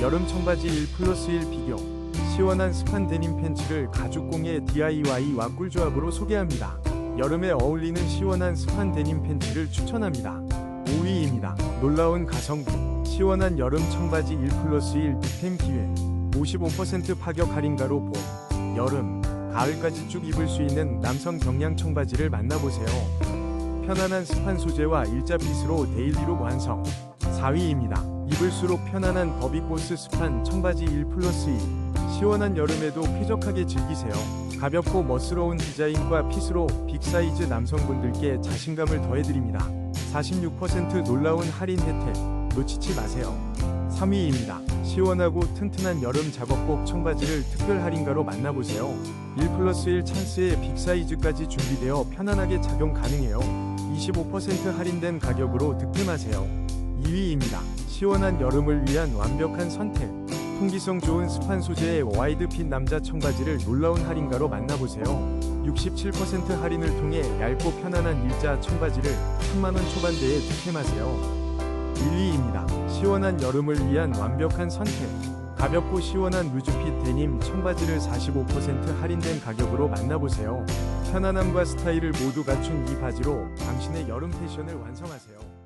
여름 청바지 1 플러스 1 비교 시원한 스판 데님 팬츠를 가죽공예 DIY와 꿀 조합으로 소개합니다. 여름에 어울리는 시원한 스판 데님 팬츠를 추천합니다. 5위입니다. 놀라운 가성비 시원한 여름 청바지 1 플러스 1 득템 기회 55% 파격 할인가로 봄, 여름, 가을까지 쭉 입을 수 있는 남성 경량 청바지를 만나보세요. 편안한 스판 소재와 일자 핏으로 데일리룩 완성 4위입니다. 입을수록 편안한 버비보스 스판 청바지 1 플러스 2 시원한 여름에도 쾌적하게 즐기세요. 가볍고 멋스러운 디자인과 핏으로 빅사이즈 남성분들께 자신감을 더해드립니다. 46% 놀라운 할인 혜택 놓치지 마세요. 3위입니다. 시원하고 튼튼한 여름 작업복 청바지를 특별 할인가로 만나보세요. 1 플러스 1 찬스에 빅사이즈까지 준비되어 편안하게 착용 가능해요. 25% 할인된 가격으로 득템하세요. 2위입니다. 시원한 여름을 위한 완벽한 선택. 통기성 좋은 스판 소재의 와이드 핏 남자 청바지를 놀라운 할인가로 만나보세요. 67% 할인을 통해 얇고 편안한 일자 청바지를 3만원 초반대에 득템하세요. 1위입니다. 시원한 여름을 위한 완벽한 선택. 가볍고 시원한 루즈핏 데님 청바지를 45% 할인된 가격으로 만나보세요. 편안함과 스타일을 모두 갖춘 이 바지로 당신의 여름 패션을 완성하세요.